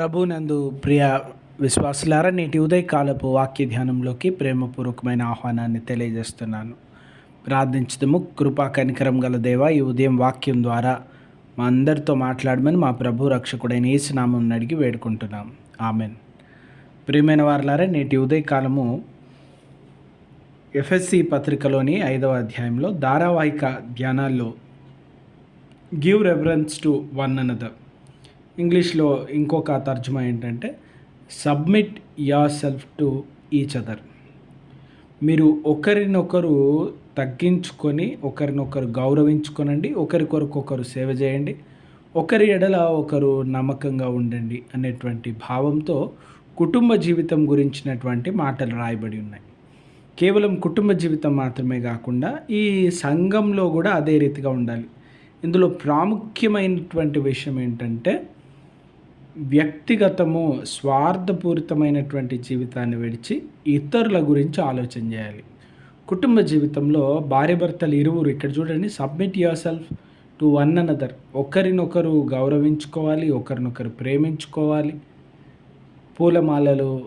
ప్రభునందు ప్రియ విశ్వాసులారా నేటి ఉదయకాలపు వాక్య ధ్యానంలోకి ప్రేమపూర్వకమైన ఆహ్వానాన్ని తెలియజేస్తున్నాను. ప్రార్థించదము. కృపా కనికరం గల దేవ ఈ ఉదయం వాక్యం ద్వారా మా అందరితో మాట్లాడమని మా ప్రభు రక్షకుడైన ఏసునామం అడిగి వేడుకుంటున్నాం. ఆమెన్. ప్రియమైన వారులారా నేటి ఉదయకాలము ఎఫ్ఎస్సి పత్రికలోని ఐదవ అధ్యాయంలో ధారావాహిక ధ్యానాల్లో give reference to one another. ఇంగ్లీష్లో ఇంకొక తర్జుమా ఏంటంటే submit yourself to each other. మీరు ఒకరినొకరు తగ్గించుకొని ఒకరినొకరు గౌరవించుకొనండి ఒకరికొరకొకరు సేవ చేయండి ఒకరి ఎడల ఒకరు నమ్మకంగా ఉండండి అనేటువంటి భావంతో కుటుంబ జీవితం గురించినటువంటి మాటలు రాయబడి ఉన్నాయి. కేవలం కుటుంబ జీవితం మాత్రమే కాకుండా ఈ సంఘంలో కూడా అదే రీతిగా ఉండాలి. ఇందులో ప్రాముఖ్యమైనటువంటి విషయం ఏంటంటే వ్యక్తిగతము స్వార్థపూరితమైనటువంటి జీవితాన్ని విడిచి ఇతరుల గురించి ఆలోచన చేయాలి. కుటుంబ జీవితంలో భార్యభర్తలు ఇరువురు ఇక్కడ చూడండి submit yourself to one another ఒకరినొకరు గౌరవించుకోవాలి ఒకరినొకరు ప్రేమించుకోవాలి. పూలమాలలు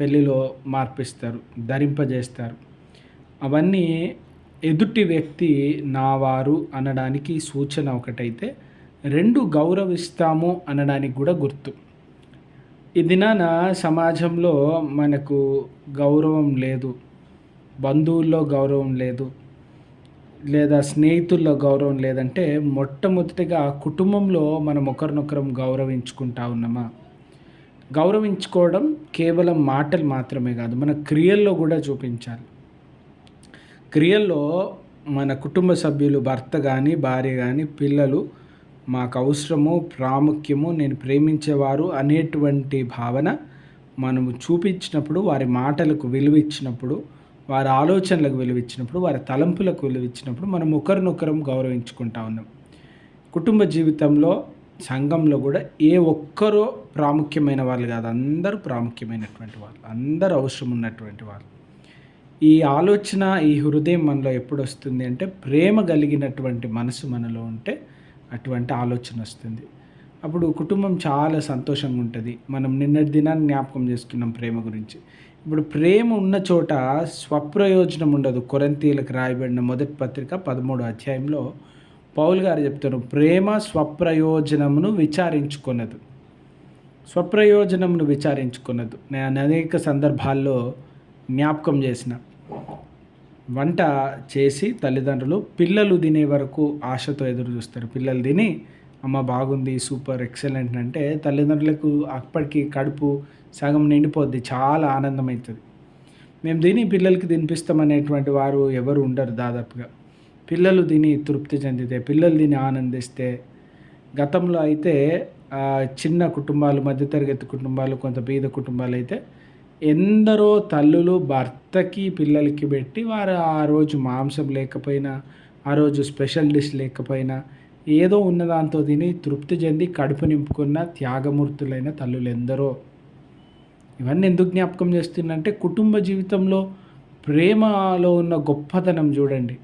పెళ్ళిలో మార్పిస్తారు ధరింపజేస్తారు. అవన్నీ ఎదుటి వ్యక్తి నా వారు అనడానికి సూచన ఒకటైతే రెండు గౌరవిస్తాము అనడానికి కూడా గుర్తు. ఈ దినాన సమాజంలో మనకు గౌరవం లేదు బంధువుల్లో గౌరవం లేదు లేదా స్నేహితుల్లో గౌరవం లేదంటే మొట్టమొదటిగా కుటుంబంలో మనం ఒకరినొకరం గౌరవించుకుంటా ఉన్నామా? గౌరవించుకోవడం కేవలం మాటలు మాత్రమే కాదు మన క్రియల్లో కూడా చూపించాలి. క్రియల్లో మన కుటుంబ సభ్యులు భర్త కానీ భార్య కానీ పిల్లలు మాకు అవసరము ప్రాముఖ్యము నేను ప్రేమించేవారు అనేటువంటి భావన మనము చూపించినప్పుడు వారి మాటలకు విలువ ఇచ్చినప్పుడు వారి ఆలోచనలకు విలువ ఇచ్చినప్పుడు వారి తలంపులకు విలువ ఇచ్చినప్పుడు మనం ఒకరినొకరం గౌరవించుకుంటా ఉన్నాం. కుటుంబ జీవితంలో సంఘంలో కూడా ఏ ఒక్కరో ప్రాముఖ్యమైన వాళ్ళు కాదు. అందరూ ప్రాముఖ్యమైనటువంటి వాళ్ళు. అందరూ అవసరం ఉన్నటువంటి వాళ్ళు. ఈ ఆలోచన ఈ హృదయం మనలో ఎప్పుడు వస్తుంది అంటే ప్రేమ కలిగినటువంటి మనసు మనలో ఉంటే అటువంటి ఆలోచన వస్తుంది. అప్పుడు కుటుంబం చాలా సంతోషంగా ఉంటుంది. మనం నిన్నటి దినాన్ని జ్ఞాపకం చేసుకున్నాం ప్రేమ గురించి. ఇప్పుడు ప్రేమ ఉన్న చోట స్వప్రయోజనం ఉండదు. కొరంతీలకు రాయబడిన మొదటి పత్రిక పదమూడు అధ్యాయంలో పౌల్ గారు చెప్తారు ప్రేమ స్వప్రయోజనమును విచారించుకున్నదు స్వప్రయోజనమును విచారించుకున్నదు నేను అనేక సందర్భాల్లో జ్ఞాపకం చేసిన. వంట చేసి తల్లిదండ్రులు పిల్లలు తినే వరకు ఆశతో ఎదురు చూస్తారు. పిల్లలు తిని అమ్మ బాగుంది సూపర్ ఎక్సలెంట్ అంటే తల్లిదండ్రులకు అప్పటికి కడుపు సగం నిండిపోద్ది చాలా ఆనందం అవుతుంది మేము తిని పిల్లలకి తినిపిస్తామనేటువంటి వారు ఎవరు ఉండరు దాదాపుగా. పిల్లలు తిని తృప్తి చెందితే పిల్లలు తిని ఆనందిస్తే గతంలో అయితే చిన్న కుటుంబాలు మధ్యతరగతి కుటుంబాలు కొంత బీద కుటుంబాలు అయితే ఎందరో తల్లులు భర్తకి పిల్లలకి పెట్టి వారు ఆ రోజు మాంసం లేకపోయినా ఆ రోజు స్పెషల్ డిష్ లేకపోయినా ఏదో ఉన్న దాంతో తిని తృప్తి చెంది కడుపు నింపుకున్న త్యాగమూర్తులైన తల్లులు ఎందరో ఇవన్నీ ఎందుకు జ్ఞాపకం చేస్తుందంటే కుటుంబ జీవితంలో ప్రేమలో ఉన్న గొప్పతనం చూడండి.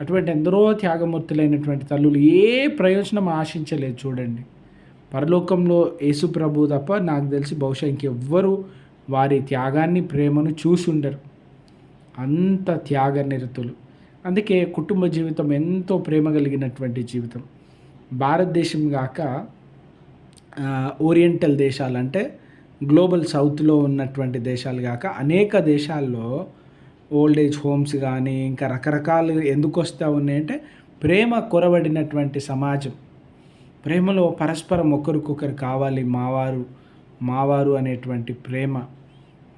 అటువంటి ఎందరో త్యాగమూర్తులైనటువంటి తల్లులు ఏ ప్రయోజనం ఆశించలేదు చూడండి. పరలోకంలో యేసు ప్రభు తప్ప నాకు తెలిసి బహుశా ఇంకెవ్వరు వారి త్యాగాన్ని ప్రేమను చూసుండరు. అంత త్యాగ నిరతులు. అందుకే కుటుంబ జీవితం ఎంతో ప్రేమ కలిగినటువంటి జీవితం. భారతదేశం కాక ఓరియంటల్ దేశాలంటే గ్లోబల్ సౌత్లో ఉన్నటువంటి దేశాలు కాక అనేక దేశాల్లో ఓల్డ్ ఏజ్ హోమ్స్ కానీ ఇంకా రకరకాలు ఎందుకు వస్తూ ఉన్నాయంటే ప్రేమ కొరబడినటువంటి సమాజం. ప్రేమలో పరస్పరం ఒకరికొకరు కావాలి మావారు మావారు అనేటువంటి ప్రేమ.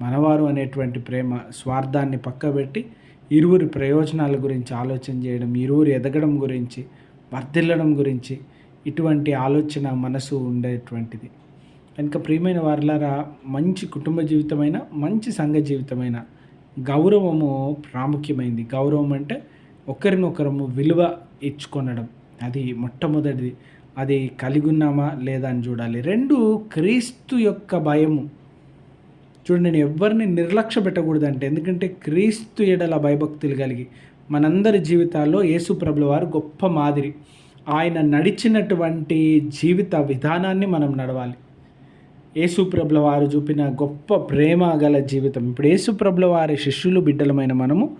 మనవారు అనేటువంటి ప్రేమ స్వార్థాన్ని పక్కబెట్టి ఇరువురి ప్రయోజనాల గురించి ఆలోచన చేయడం ఇరువురు ఎదగడం గురించి వర్ధిల్లడం గురించి ఇటువంటి ఆలోచన మనసు ఉండేటువంటిది. కనుక ప్రియమైన వారిలారా మంచి కుటుంబ జీవితమైన మంచి సంఘ జీవితమైన గౌరవము ప్రాముఖ్యమైంది. గౌరవం అంటే ఒకరినొకరము విలువ ఇచ్చుకొనడం. అది మొట్టమొదటిది. అది కలిగి ఉన్నామా లేదా అని చూడాలి. రెండు క్రీస్తు యొక్క భయము. చూడండి నేను ఎవరిని నిర్లక్ష్య పెట్టకూడదంటే ఎందుకంటే క్రీస్తు ఎడల భయభక్తులు కలిగి మనందరి జీవితాల్లో యేసుప్రభుల వారు గొప్ప మాదిరి. ఆయన నడిచినటువంటి జీవిత విధానాన్ని మనం నడవాలి. యేసుప్రభుల వారు చూపిన గొప్ప ప్రేమ గల జీవితం. ఇప్పుడు యేసుప్రభుల వారి శిష్యులు బిడ్డలమైన మనము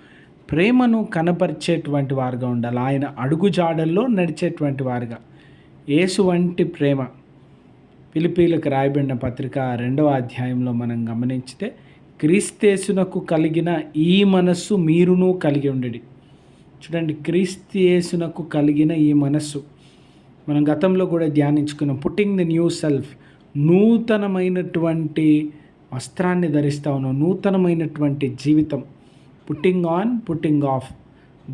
ప్రేమను కనపరిచేటువంటి వారుగా ఉండాలి. ఆయన అడుగుజాడల్లో నడిచేటువంటి వారుగా. యేసు వంటి ప్రేమ. పిలిపీలకు రాయబడిన పత్రిక రెండవ అధ్యాయంలో మనం గమనించితే క్రీస్తేసునకు కలిగిన ఈ మనస్సు మీరును కలిగి ఉండడి. చూడండి క్రీస్తేసునకు కలిగిన ఈ మనస్సు. మనం గతంలో కూడా ధ్యానించుకున్నాం పుట్టింగ్ ది న్యూ సెల్ఫ్ నూతనమైనటువంటి వస్త్రాన్ని ధరిస్తా ఉన్నాం నూతనమైనటువంటి జీవితం. పుట్టింగ్ ఆన్ పుట్టింగ్ ఆఫ్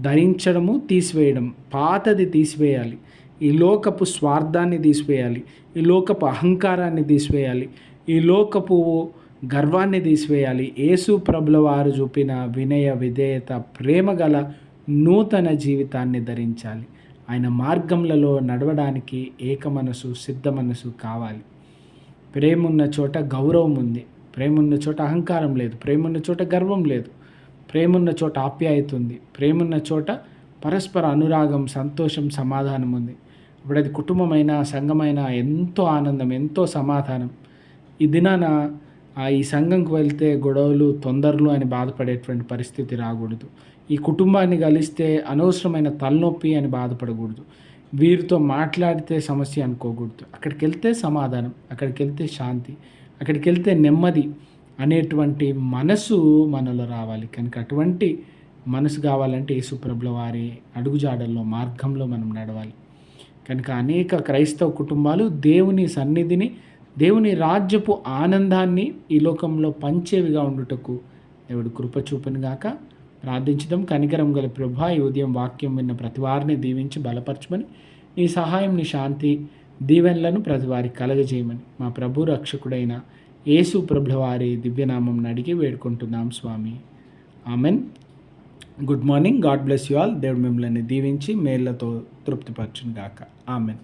ధరించడము తీసివేయడం పాతది తీసివేయాలి. ఈ లోకపు స్వార్థాన్ని తీసివేయాలి ఈ లోకపు అహంకారాన్ని తీసివేయాలి ఈ లోకపు గర్వాన్ని తీసివేయాలి. యేసు ప్రభుల వారు చూపిన వినయ విధేయత ప్రేమ గల నూతన జీవితాన్ని ధరించాలి. ఆయన మార్గంలలో నడవడానికి ఏక మనసు సిద్ధ మనసు కావాలి. ప్రేమ ఉన్న చోట గౌరవం ఉంది. ప్రేమ ఉన్న చోట అహంకారం లేదు. ప్రేమ ఉన్న చోట గర్వం లేదు. ప్రేమ ఉన్న చోట ఆప్యాయత ఉంది. ప్రేమ ఉన్న చోట పరస్పర అనురాగం సంతోషం సమాధానం ఉంది. ఇప్పుడు అది కుటుంబమైన సంఘమైన ఎంతో ఆనందం ఎంతో సమాధానం ఈ దినాన ఈ సంఘంకు వెళ్తే గొడవలు తొందరలు అని బాధపడేటువంటి పరిస్థితి రాకూడదు ఈ కుటుంబాన్ని కలిస్తే అనవసరమైన తలనొప్పి అని బాధపడకూడదు వీరితో మాట్లాడితే సమస్య అనుకోకూడదు అక్కడికి వెళ్తే సమాధానం అక్కడికి వెళ్తే శాంతి అక్కడికి వెళ్తే నెమ్మది అనేటువంటి మనసు మనలో రావాలి కనుక అటువంటి మనసు కావాలంటే యేసుప్రభుల వారి అడుగుజాడల్లో మార్గంలో మనం నడవాలి కనుక అనేక క్రైస్తవ కుటుంబాలు దేవుని సన్నిధిని దేవుని రాజ్యపు ఆనందాన్ని ఈ లోకంలో పంచేవిగా ఉండుటకు దేవుడు కృప చూపును గాక. ప్రార్థించడం కనికరం గల ప్రభా ఈ ఉదయం వాక్యం విన్న ప్రతి వారిని దీవించి బలపరచమని నీ సహాయం నీ శాంతి దీవెనలను ప్రతి వారికి కలగజేయమని మా ప్రభు రక్షకుడైన యేసు ప్రభుల వారి దివ్యనామం అడిగి వేడుకుంటున్నాం స్వామి. Amen. Good morning God bless you all దేవుడు మిమ్మల్ని దీవించి మేళ్ళతో తృప్తిపరచును గాక ఆమెన్